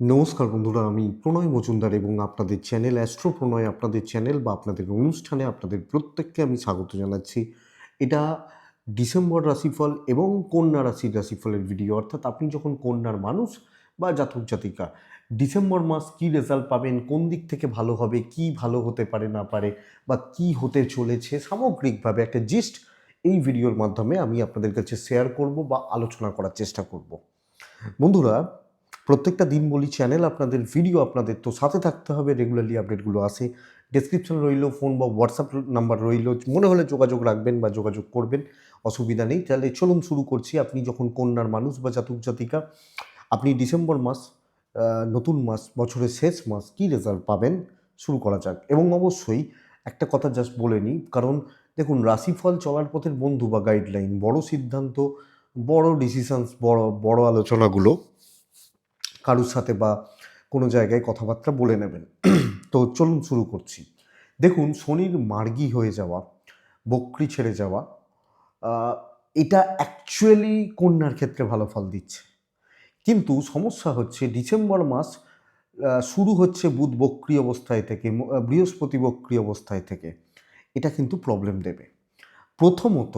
নমস্কার বন্ধুরা, আমি প্রণয় মজুমদার এবং আপনাদের চ্যানেল অ্যাস্ট্রো প্রণয় আপনাদের চ্যানেল বা আপনাদের অনুষ্ঠানে আপনাদের প্রত্যেককে আমি স্বাগত জানাচ্ছি। এটা ডিসেম্বর রাশিফল এবং কন্যা রাশির রাশিফলের ভিডিও অর্থাৎ আপনি যখন কন্যার মানুষ বা জাতক জাতিকা, ডিসেম্বর মাস কি রেজাল্ট পাবেন, কোন দিক থেকে ভালো হবে, কি ভালো হতে পারে না পারে, বা কি হতে চলেছে, সামগ্রিকভাবে একটা জিস্ট এই ভিডিওর মাধ্যমে আমি আপনাদের কাছে শেয়ার করব বা আলোচনা করার চেষ্টা করব। বন্ধুরা প্রত্যেকটা দিন বলি চ্যানেল আপনাদের ভিডিও আপনাদের, তো সাথে থাকতে হবে রেগুলারলি আপডেটগুলো আসে। ডেসক্রিপশন রইল ফোন বা হোয়াটসঅ্যাপ নাম্বার রইল, মনে হলে যোগাযোগ রাখবেন বা যোগাযোগ করবেন, অসুবিধা নেই। তাহলে চলুন শুরু করছি। আপনি যখন কন্যার মানুষ বা জাতক জাতিকা, আপনি ডিসেম্বর মাস নতুন মাস, বছরের শেষ মাস কী রেজাল্ট পাবেন? শুরু করা যাক। এবং অবশ্যই একটা কথা জাস্ট বলে নিই, কারণ দেখুন, রাশিফল চলার পথের বন্ধু বা গাইডলাইন বড় সিদ্ধান্ত, বড় ডিসিশনস বড় বড় আলোচনাগুলো কারুর সাথে বা কোনো জায়গায় কথাবার্তা বলে নেবেন। তো চলুন শুরু করছি। দেখুন, শনির মার্গী হয়ে যাওয়া, বকরি ছেড়ে যাওয়া এটা অ্যাকচুয়ালি কন্যার ক্ষেত্রে ভালো ফল দিচ্ছে। কিন্তু সমস্যা হচ্ছে, ডিসেম্বর মাস শুরু হচ্ছে বুধ বক্রি অবস্থায় থেকে বৃহস্পতি বক্রি অবস্থায় থেকে। এটা কিন্তু প্রবলেম দেবে। প্রথমত,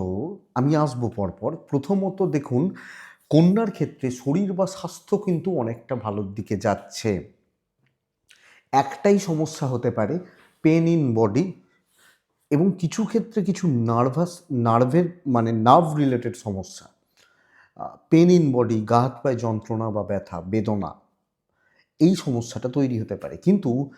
আমি আসব পরপর। প্রথমত দেখুন কন্যার ক্ষেত্রে শরীর বা স্বাস্থ্য কিন্তু অনেকটা ভালোর দিকে যাচ্ছে। একটাই সমস্যা হতে পারে পেন ইন বডি এবং কিছু ক্ষেত্রে কিছু নার্ভাস নার্ভের মানে নার্ভ রিলেটেড সমস্যা পেন ইন বডি গা হাত পায়ে যন্ত্রণা বা ব্যথা, বেদনা, এই সমস্যাটা তৈরি হতে পারে। কিন্তু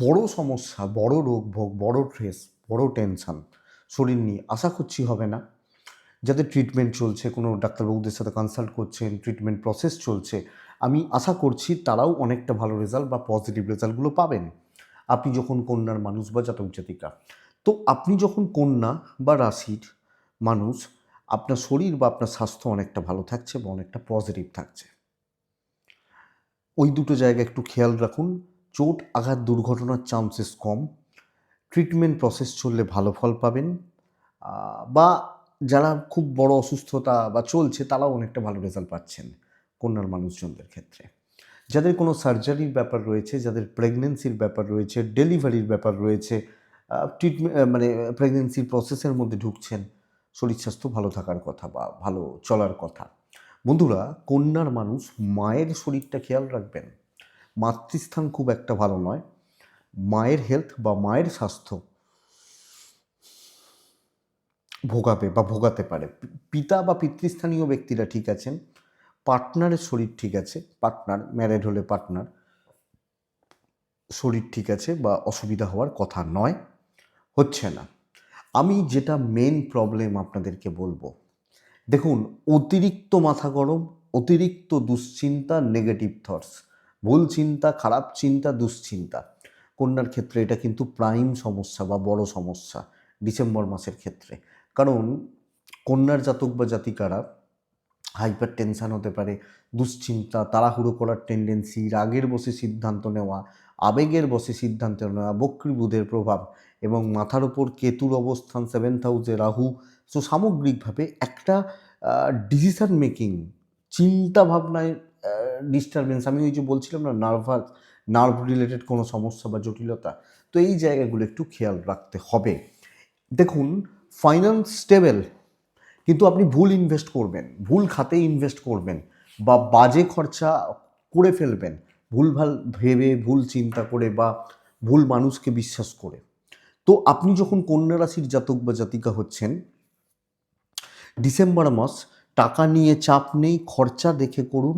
বড় সমস্যা, বড় রোগ ভোগ বড় ট্রেস বড় টেনশন শরীর নিয়ে আশা করছি হবে না। যাদের ট্রিটমেন্ট চলছে, কোনো ডাক্তারবাবুদের সাথে কনসাল্ট করছেন ট্রিটমেন্ট প্রসেস চলছে, আমি আশা করছি তারাও অনেকটা ভালো রেজাল্ট বা পজিটিভ রেজাল্টগুলো পাবেন। আপনি যখন কন্যার মানুষ বা জাতক জাতিকা, তো আপনি যখন কন্যা বা রাশির মানুষ, আপনার শরীর বা আপনার স্বাস্থ্য অনেকটা ভালো থাকছে বা অনেকটা পজিটিভ থাকছে। ওই দুটো জায়গা একটু খেয়াল রাখুন, চোট আঘাত দুর্ঘটনার চান্সেস কম ট্রিটমেন্ট প্রসেস চললে ভালো ফল পাবেন বা যারা খুব বড় অসুস্থতা বা চলছে, তারাও অনেকটা ভালো রেজাল্ট পাচ্ছেন কন্যার মানুষজনদের ক্ষেত্রে। যাদের কোনো সার্জারির ব্যাপার রয়েছে, যাদের প্রেগনেন্সির ব্যাপার রয়েছে ডেলিভারির ব্যাপার রয়েছে ট্রিটমেন্ট মানে প্রেগনেন্সির প্রসেসের মধ্যে ঢুকছেন, শরীর স্বাস্থ্য ভালো থাকার কথা বা ভালো চলার কথা। বন্ধুরা, কন্যার মানুষ মায়ের শরীরটা খেয়াল রাখবেন। মাতৃস্থান খুব একটা ভালো নয়। মায়ের হেলথ বা মায়ের স্বাস্থ্য ভোগাবে বা ভোগাতে পারে। পিতা বা পিতৃস্থানীয় ব্যক্তিরা ঠিক আছেন, পার্টনারের শরীর ঠিক আছে, পার্টনার ম্যারেড হলে পার্টনার, শরীর ঠিক আছে বা অসুবিধা হওয়ার কথা নয়, হচ্ছে না। আমি যেটা মেন প্রবলেম আপনাদেরকে বলব, দেখুন, অতিরিক্ত মাথা গরম, অতিরিক্ত দুশ্চিন্তা নেগেটিভ থটস ভুল চিন্তা, খারাপ চিন্তা, দুশ্চিন্তা। কন্যার ক্ষেত্রে এটা কিন্তু প্রাইম সমস্যা বা বড় সমস্যা, ডিসেম্বর মাসের ক্ষেত্রে। কারণ কন্যার জাতক বা জাতিকারা হাইপার টেনশান হতে পারে, দুশ্চিন্তা, তাড়াহুড়ো করার টেন্ডেন্সি রাগের বসে সিদ্ধান্ত নেওয়া, আবেগের বসে সিদ্ধান্ত নেওয়া বক্রী বুধের প্রভাব এবং মাথার ওপর কেতুর অবস্থান সেভেন্থ হাউসে রাহু। সো সামগ্রিকভাবে একটা ডিসিশন মেকিং চিন্তা ভাবনায় ডিস্টারবেন্স আমি ওই যে বলছিলাম না নার্ভাস নার্ভ রিলেটেড কোনো সমস্যা বা জটিলতা, তো এই জায়গাগুলো একটু খেয়াল রাখতে হবে। দেখুন ফাইন্যান্স স্টেবল কিন্তু আপনি ভুল ইনভেস্ট করবেন, ভুল খাতে ইনভেস্ট করবেন বা বাজে খরচা করে ফেলবেন, ভুলভাল ভেবে, ভুল চিন্তা করে বা ভুল মানুষকে বিশ্বাস করে। তো আপনি যখন কন্যা রাশির জাতক বা জাতিকা হচ্ছেন, ডিসেম্বর মাস, টাকা নিয়ে চাপ নেই, খরচা দেখে করুন।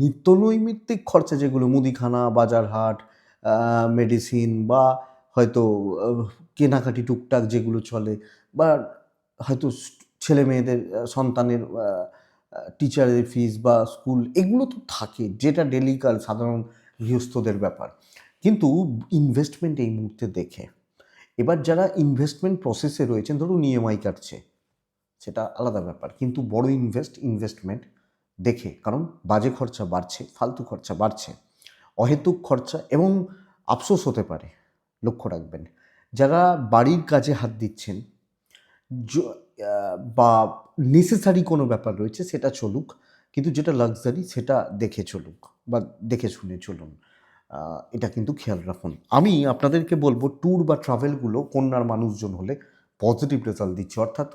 নিত্য নৈমিত্তিক খরচা যেগুলো মুদিখানা বাজার হাট মেডিসিন বা হয়তো কেনাকাটি টুকটাক যেগুলো চলে বা হয়তো ছেলে মেয়েদের সন্তানের টিচারের ফিস বা স্কুল এগুলো তো থাকে, যেটা ডেলিকাল সাধারণ গৃহস্থদের ব্যাপার। কিন্তু ইনভেস্টমেন্ট এই মুহূর্তে দেখে, এবার যারা ইনভেস্টমেন্ট প্রসেসে রয়েছেন, ধরুন ইএমআই কাটছে, সেটা আলাদা ব্যাপার। কিন্তু বড় ইনভেস্ট ইনভেস্টমেন্ট দেখে, কারণ বাজে খরচা বাড়ছে, ফালতু খরচা বাড়ছে, অহেতুক খরচা এবং আফসোস হতে পারে। লক্ষ্য রাখবেন। যারা বাড়ির কাজে হাত দিচ্ছেন বা নেসেসারি কোনো ব্যাপার রয়েছে, সেটা চলুক, কিন্তু যেটা লাক্সারি সেটা দেখে চলুক বা দেখে শুনে চলুন। এটা কিন্তু খেয়াল রাখুন। আমি আপনাদেরকে বলব ট্যুর বা ট্রাভেলগুলো কন্যার মানুষজন হলে পজিটিভ রেজাল্ট দিচ্ছে। অর্থাৎ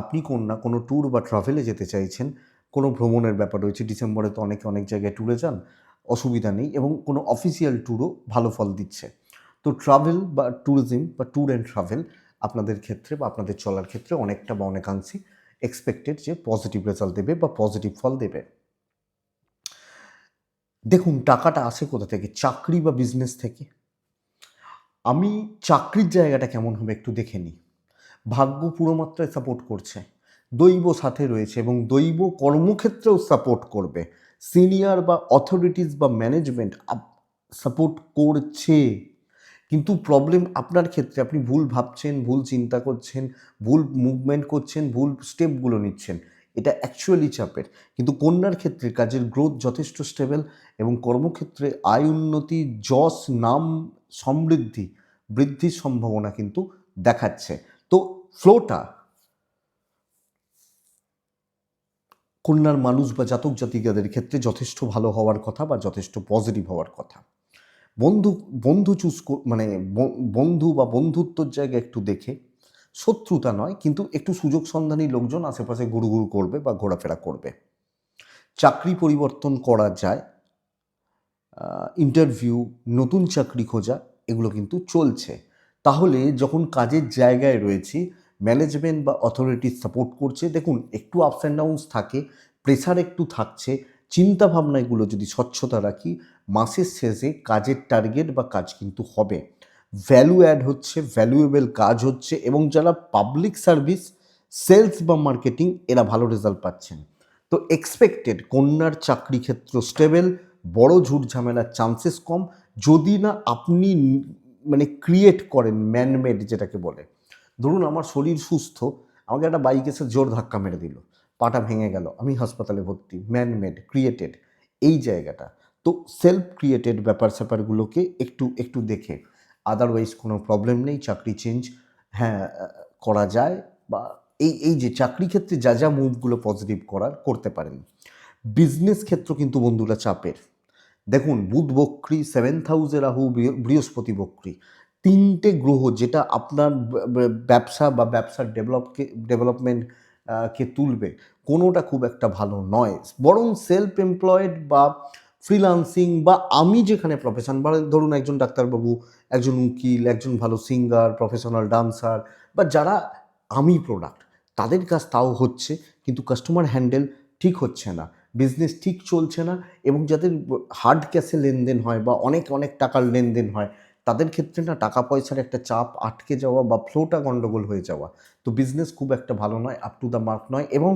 আপনি কন্যা কোনো ট্যুর বা ট্রাভেলে যেতে চাইছেন, কোনো ভ্রমণের ব্যাপার রয়েছে, ডিসেম্বরে তো অনেকে অনেক জায়গায় ট্যুরে যান, অসুবিধা নেই এবং কোনো অফিসিয়াল ট্যুরও ভালো ফল দিচ্ছে। তো ট্রাভেল বা ট্যুরিজম বা ট্যুর অ্যান্ড ট্রাভেল আপনাদের ক্ষেত্রে বা আপনাদের চলার ক্ষেত্রে অনেকটা বা অনেকাংশে এক্সপেক্টেড যে পজিটিভ রেজাল্ট দেবে বা পজিটিভ ফল দেবে। দেখুন, টাকাটা আসে কোথা থেকে? চাকরি বা বিজনেস থেকে। আমি চাকরির জায়গাটা কেমন হবে একটু দেখে নিই। ভাগ্য পুরো মাত্রায় সাপোর্ট করছে। দৈব সাথে রয়েছে এবং দৈব কর্মক্ষেত্রেও সাপোর্ট করবে। সিনিয়র বা অথরিটিস বা ম্যানেজমেন্ট সাপোর্ট করছে। কিন্তু প্রবলেম আপনার ক্ষেত্রে, আপনি ভুল ভাবছেন, ভুল চিন্তা করছেন, ভুল মুভমেন্ট করছেন, ভুল স্টেপগুলো নিচ্ছেন, এটা অ্যাকচুয়ালি চাপের। কিন্তু কন্যার ক্ষেত্রে কাজের গ্রোথ যথেষ্ট স্টেবল এবং কর্মক্ষেত্রে আয় উন্নতি, যশ, নাম সমৃদ্ধি বৃদ্ধির সম্ভাবনা কিন্তু দেখাচ্ছে। তো ফ্লোটা কন্যার মানুষ বা জাতক জাতিকাদের ক্ষেত্রে যথেষ্ট ভালো হওয়ার কথা বা যথেষ্ট পজিটিভ হওয়ার কথা। বন্ধু বন্ধু চুজ মানে বন্ধু বা বন্ধুত্বর জায়গা একটু দেখে। শত্রুতা নয়, কিন্তু একটু সুযোগ সন্ধানী লোকজন আশেপাশে ঘুরু করবে বা ঘোরাফেরা করবে। চাকরি পরিবর্তন করা যায় ইন্টারভিউ নতুন চাকরি খোঁজা, এগুলো কিন্তু চলছে। তাহলে যখন কাজের জায়গায় রয়েছি ম্যানেজমেন্ট বা অথরিটি সাপোর্ট করছে, দেখুন, একটু আপস অ্যান্ড ডাউনস থাকে প্রেশার একটু থাকছে চিন্তা ভাবনাগুলো যদি স্বচ্ছতা রাখি, মাসের শেষে কাজের টার্গেট বা কাজ কিন্তু হবে। ভ্যালু অ্যাড হচ্ছে ভ্যালুয়েবল কাজ হচ্ছে এবং যারা পাবলিক সার্ভিস সেলস বা মার্কেটিং এরা ভালো রেজাল্ট পাচ্ছেন। তো এক্সপেক্টেড কন্যার চাকরি ক্ষেত্র স্টেবল বড় ঝুট ঝামেলার চান্সেস কম। যদি না আপনি মানে ক্রিয়েট করেন ম্যানমেড যেটাকে বলে। ধরুন আমার শরীর সুস্থ, আমাকে একটা বাইক এসে জোর ধাক্কা মেরে দিল। পাটা ভেঙে গেল। আমি হাসপাতালে ভর্তি ম্যানমেড ক্রিয়েটেড এই জায়গাটা। তো সেলফ ক্রিয়েটেড ব্যাপার স্যাপারগুলোকে একটু একটু দেখে। আদারওয়াইজ কোনো প্রবলেম নেই, চাকরি চেঞ্জ হ্যাঁ করা যায় বা এই এই যে চাকরি ক্ষেত্রে যা যা মুভগুলো পজিটিভ করার, করতে পারেন। বিজনেস ক্ষেত্র কিন্তু বন্ধুরা চাপের। দেখুন, বুধ বক্রি সেভেন্থ হাউসে রাহু, বৃহ- বৃহস্পতি বক্রী। তিনটে গ্রহ যেটা আপনার ব্যবসা বা ব্যবসার ডেভেলপকে ডেভেলপমেন্ট কে তুলবে? কোনোটা খুব একটা ভালো নয়। বরং সেলফ এমপ্লয়েড বা ফ্রিলান্সিং বা আমি যেখানে প্রফেশন বা ধরুন একজন ডাক্তারবাবু, একজন উকিল, একজন ভালো সিঙ্গার প্রফেশনাল ডান্সার বা যারা আমি প্রোডাক্ট তাদের কাজ তাও হচ্ছে, কিন্তু কাস্টমার হ্যান্ডেল ঠিক হচ্ছে না বিজনেস ঠিক চলছে না, এবং যাদের হার্ড ক্যাশে লেনদেন হয় বা অনেক অনেক টাকার লেনদেন হয় তাদের ক্ষেত্রে না টাকা পয়সার একটা চাপ আটকে যাওয়া বা ফ্লোটা গন্ডগোল হয়ে যাওয়া। তো বিজনেস খুব একটা ভালো নয় আপ টু দ্য মার্ক নয় এবং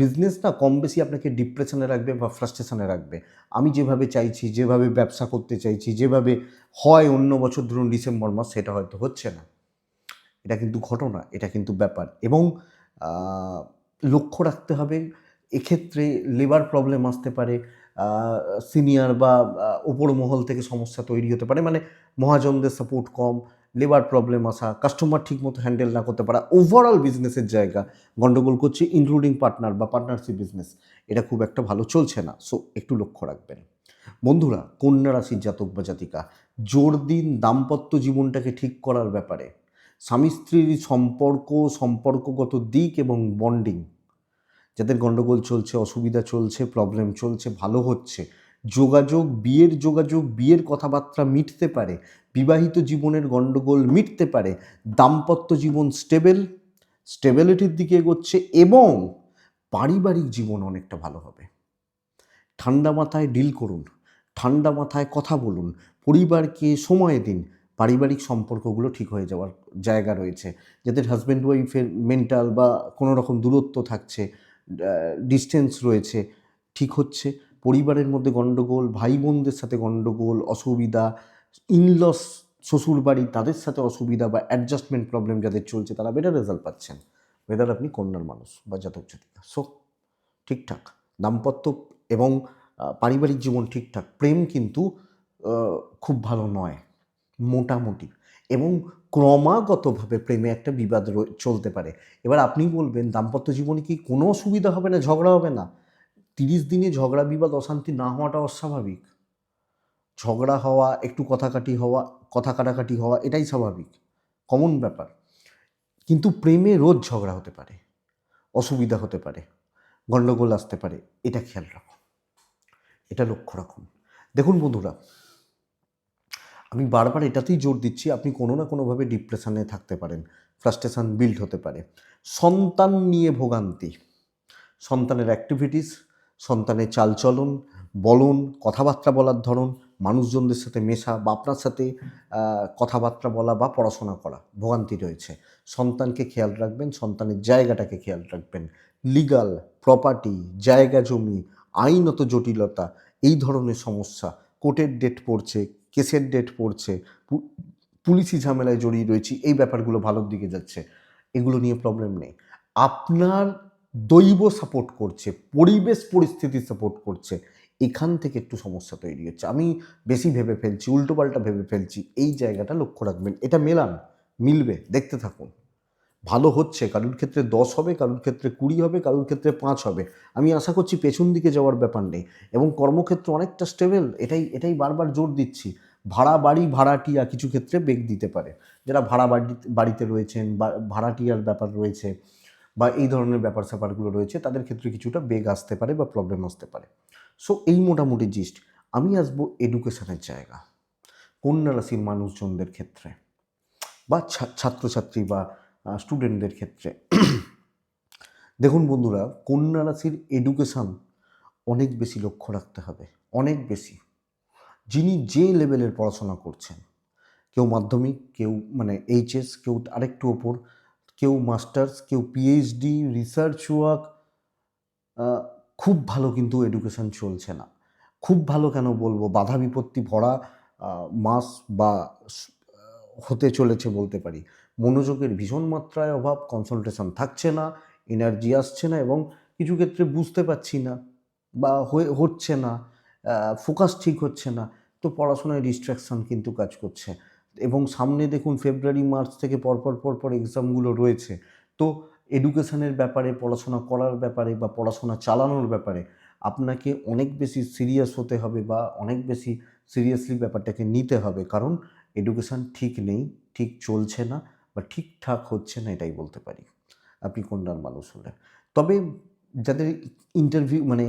বিজনেস না কম বেশি আপনাকে ডিপ্রেশনে রাখবে বা ফ্রাস্ট্রেশনে রাখবে। আমি যেভাবে চাইছি, যেভাবে ব্যবসা করতে চাইছি, যেভাবে হয় অন্য বছর ধরুন ডিসেম্বর মাস, সেটা হয়তো হচ্ছে না। এটা কিন্তু ঘটনা, এটা কিন্তু ব্যাপার এবং লক্ষ্য রাখতে হবে। এক্ষেত্রে লেবার প্রবলেম আসতে পারে সিনিয়র বা উপর মহল থেকে সমস্যা তৈরি হতে পারে। মানে মহাজনদের সাপোর্ট কম লেবার প্রবলেম আসা কাস্টমার ঠিকমতো হ্যান্ডেল না করতে পারা ওভারঅল বিজনেসের জায়গা। গন্ডগোল করছে ইনক্লুডিং পার্টনার বা পার্টনারশিপ বিজনেস এটা খুব একটা ভালো চলছে না। সো একটু লক্ষ্য রাখবেন। বন্ধুরা, কন্যা রাশির জাতক বা জাতিকা, জোর দিন দাম্পত্য জীবনটাকে ঠিক করার ব্যাপারে স্বামী স্ত্রীর সম্পর্ক, সম্পর্কগত দিক এবং বন্ডিং যাদের গণ্ডগোল চলছে, অসুবিধা চলছে প্রবলেম চলছে, ভালো হচ্ছে, যোগাযোগ, বিয়ের যোগাযোগ, বিয়ের কথাবার্তা মিটতে পারে, বিবাহিত জীবনের গণ্ডগোল মিটতে পারে, দাম্পত্য জীবন স্টেবেল স্টেবিলিটির দিকে এগোচ্ছে এবং পারিবারিক জীবন অনেকটা ভালো হবে। ঠান্ডা মাথায় ডিল করুন, ঠান্ডা মাথায় কথা বলুন, পরিবারকে সময় দিন, পারিবারিক সম্পর্কগুলো ঠিক হয়ে যাওয়ার জায়গা রয়েছে, যাদের হাজব্যান্ড ওয়াইফের মেন্টাল বা কোনো রকম দূরত্ব থাকছে ডিস্টেন্স রয়েছে, ঠিক হচ্ছে। পরিবারের মধ্যে গণ্ডগোল ভাই বোনদের সাথে গণ্ডগোল অসুবিধা ইনলস শ্বশুরবাড়ি, তাদের সাথে অসুবিধা বা অ্যাডজাস্টমেন্ট প্রবলেম যাদের চলছে, তারা বেটার রেজাল্ট পাচ্ছেন। ওয়েদার আপনি কন্যার মানুষ বা জাতক জাতিকা। সো ঠিকঠাক। দাম্পত্য এবং পারিবারিক জীবন ঠিকঠাক। প্রেম কিন্তু খুব ভালো নয়। মোটামুটি। এবং ক্রমাগতভাবে প্রেমে একটা বিবাদ চলতে পারে। এবার আপনি বলবেন, দাম্পত্য জীবনে কি কোনো অসুবিধা হবে না, ঝগড়া হবে না? তিরিশ দিনে ঝগড়া, বিবাদ, অশান্তি না হওয়াটা অস্বাভাবিক। ঝগড়া হওয়া, একটু কথা কাটি হওয়া, কথা কাটাকাটি হওয়া, এটাই স্বাভাবিক। কমন ব্যাপার। কিন্তু প্রেমে রোজ ঝগড়া হতে পারে, অসুবিধা হতে পারে গণ্ডগোল আসতে পারে, এটা খেয়াল রাখুন। এটা লক্ষ্য রাখুন। দেখুন বন্ধুরা আমি বারবার এটাতেই জোর দিচ্ছি, আপনি কোনো না কোনোভাবে ডিপ্রেশনে থাকতে পারেন, ফ্রাস্ট্রেশন বিল্ড হতে পারে। সন্তান নিয়ে ভোগান্তি, সন্তানের অ্যাক্টিভিটিস সন্তানের চালচলন, বলন, কথাবার্তা বলার ধরন, মানুষজনদের সাথে মেশা বা আপনার সাথে কথাবার্তা বলা বা পড়াশোনা করা, ভোগান্তি রয়েছে। সন্তানকে খেয়াল রাখবেন, সন্তানের জায়গাটাকে খেয়াল রাখবেন। লিগাল প্রপার্টি জায়গা জমি, আইনত জটিলতা, এই ধরনের সমস্যা কোর্টের ডেট পড়ছে কেসের ডেট পড়ছে পুলিশি ঝামেলায় জড়িয়ে রয়েছি, এই ব্যাপারগুলো ভালোর দিকে যাচ্ছে, এগুলো নিয়ে প্রবলেম নেই। আপনার দৈব সাপোর্ট করছে, পরিবেশ পরিস্থিতি সাপোর্ট করছে, এখান থেকে একটু সমস্যা তৈরি হচ্ছে। আমি বেশি ভেবে ফেলছি, উল্টোপাল্টা ভেবে ফেলছি, এই জায়গাটা লক্ষ্য রাখবেন, এটা মেলান, মিলবে, দেখতে থাকুন। ভালো হচ্ছে, কারোর ক্ষেত্রে দশ হবে, কারোর ক্ষেত্রে কুড়ি হবে, কারোর ক্ষেত্রে পাঁচ হবে। আমি আশা করছি পেছন দিকে যাওয়ার ব্যাপার নেই। এবং কর্মক্ষেত্র অনেকটা স্টেবল এটাই এটাই বারবার জোর দিচ্ছি। ভাড়া বাড়ি ভাড়াটিয়া কিছু ক্ষেত্রে বেগ দিতে পারে। যারা ভাড়া বাড়ি, বাড়িতে রয়েছেন বা ভাড়াটিয়ার ব্যাপার রয়েছে বা এই ধরনের ব্যাপার স্যাপারগুলো রয়েছে, তাদের ক্ষেত্রে কিছুটা বেগ আসতে পারে বা প্রবলেম আসতে পারে। সো এই মোটামুটি জিস্ট আমি আসব এডুকেশনের জায়গা। কন্যা রাশির মানুষজনদের ক্ষেত্রে বা ছাত্রছাত্রী বা স্টুডেন্টদের ক্ষেত্রে। দেখুন বন্ধুরা, কন্যা রাশির এডুকেশন অনেক বেশি লক্ষ্য রাখতে হবে, অনেক বেশি। যিনি যে লেভেলের পড়াশোনা করছেন, কেউ মাধ্যমিক, কেউ মানে এইচএস কেউ আরেকটু ওপর, কেউ মাস্টার্স কেউ পিএইচডি রিসার্চ ওয়ার্ক খুব ভালো কিন্তু এডুকেশন চলছে না। খুব ভালো কেন বলব? বাধা বিপত্তি ভরা মাস বা হতে চলেছে বলতে পারি। মনোযোগের ভীষণ মাত্রায় অভাব কনসেন্ট্রেশন থাকছে না এনার্জি আসছে না এবং কিছু ক্ষেত্রে বুঝতে পারছি না বা হচ্ছে না ফোকাস ঠিক হচ্ছে না, তো পড়াশোনায় ডিস্ট্রাকশন কিন্তু কাজ করছে। এবং সামনে দেখুন ফেব্রুয়ারি মার্চ থেকে পরপর পরপর এক্সামগুলো রয়েছে, তো এডুকেশনের ব্যাপারে, পড়াশোনা করার ব্যাপারে বা পড়াশোনা চালানোর ব্যাপারে আপনাকে অনেক বেশি সিরিয়াস হতে হবে বা অনেক বেশি সিরিয়াসলি ব্যাপারটাকে নিতে হবে, কারণ এডুকেশন ঠিক নেই, ঠিক চলছে না বা ঠিকঠাক হচ্ছে না এটাই বলতে পারি। আপনি কন্যার মানুষ হলে তবে যাদের ইন্টারভিউ মানে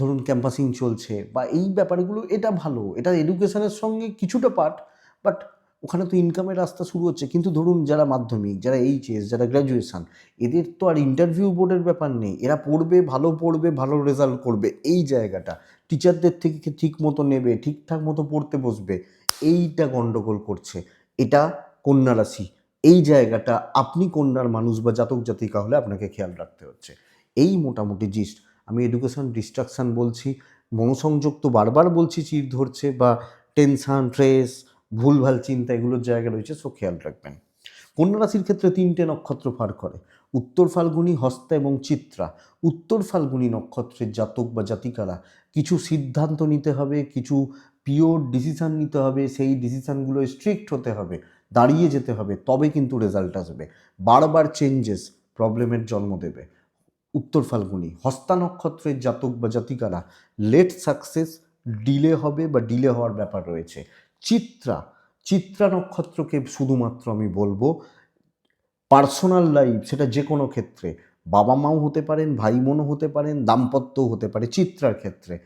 ধরুন ক্যাম্পাসিং চলছে বা এই ব্যাপারগুলো, এটা ভালো, এটা এডুকেশনের সঙ্গে কিছুটা পার্ট বাট ওখানে তো ইনকামের রাস্তা শুরু হচ্ছে। কিন্তু ধরুন যারা মাধ্যমিক, যারা এইচএস যারা গ্র্যাজুয়েশান এদের তো আর ইন্টারভিউ বোর্ডের ব্যাপার নেই। এরা পড়বে, ভালো পড়বে, ভালো রেজাল্ট করবে। এই জায়গাটা টিচারদের থেকে ঠিক মতো নেবে, ঠিকঠাক মতো পড়তে বসবে, এইটা গন্ডগোল করছে। এটা কন্যা রাশি এই জায়গাটা আপনি কন্যার মানুষ বা জাতক জাতিকা হলে আপনাকে খেয়াল রাখতে হচ্ছে। এই মোটামুটি জিস্ট আমি এডুকেশন ডিস্ট্রাকশান বলছি, মনোসংযোগ তো বারবার বলছি চির ধরছে বা টেনশান স্ট্রেস ভুলভাল চিন্তা এগুলোর জায়গা রয়েছে সো খেয়াল রাখবেন। কন্যা রাশির ক্ষেত্রে তিনটে নক্ষত্র ফার করে। উত্তর ফাল্গুনি, হস্তা এবং চিত্রা। উত্তর ফাল্গুনি নক্ষত্রের জাতক বা জাতিকারা কিছু সিদ্ধান্ত নিতে হবে, কিছু পিওর ডিসিশান নিতে হবে, সেই ডিসিশানগুলো স্ট্রিক্ট হতে হবে। দাঁড়িয়ে যেতে হবে তবে কিন্তু রেজাল্ট আসবে। বারবার চেঞ্জেস প্রবলেমের জন্ম দেবে। উত্তর ফাল্গুনী হস্তা নক্ষত্রের জাতক বা জাতিকারা লেট সাকসেস ডিলে হবে বা ডিলে হওয়ার ব্যাপার রয়েছে। চিত্রা চিত্রা নক্ষত্রকে শুধুমাত্র আমি বলব পার্সোনাল লাইফ সেটা যে কোনো ক্ষেত্রে, বাবা মাও হতে পারেন, ভাই বোনও হতে পারেন, দাম্পত্যও হতে পারে, চিত্রার ক্ষেত্রে।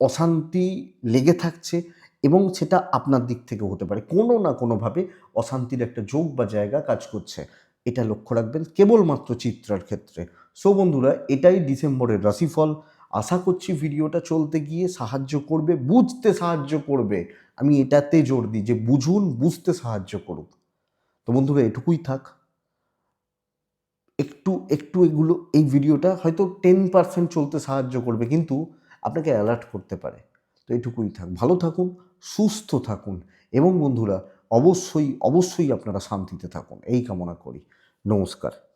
অশান্তি লেগে থাকছে এবং সেটা আপনার দিক থেকে হতে পারে। কোনো না কোনোভাবে অশান্তির একটা যোগ বা জায়গা কাজ করছে। এটা লক্ষ্য রাখবেন কেবলমাত্র চিত্রার ক্ষেত্রে। সো বন্ধুরা, এটাই ডিসেম্বরের রাশিফল। আশা করছি ভিডিওটা চলতে গিয়ে সাহায্য করবে, বুঝতে সাহায্য করবে। আমি এটাতে জোর দিই যে বুঝুন, বুঝতে সাহায্য করুক। তো বন্ধুরা, এটুকুই থাক। একটু একটু এগুলো, এই ভিডিওটা হয়তো টেন পার্সেন্ট চলতে সাহায্য করবে, কিন্তু আপনাকে অ্যালার্ট করতে পারে। তো এটুকুই থাক। ভালো থাকুন সুস্থ থাকুন। এবং বন্ধুরা অবশ্যই অবশ্যই আপনারা শান্তিতে থাকুন। এই কামনা করি। নমস্কার।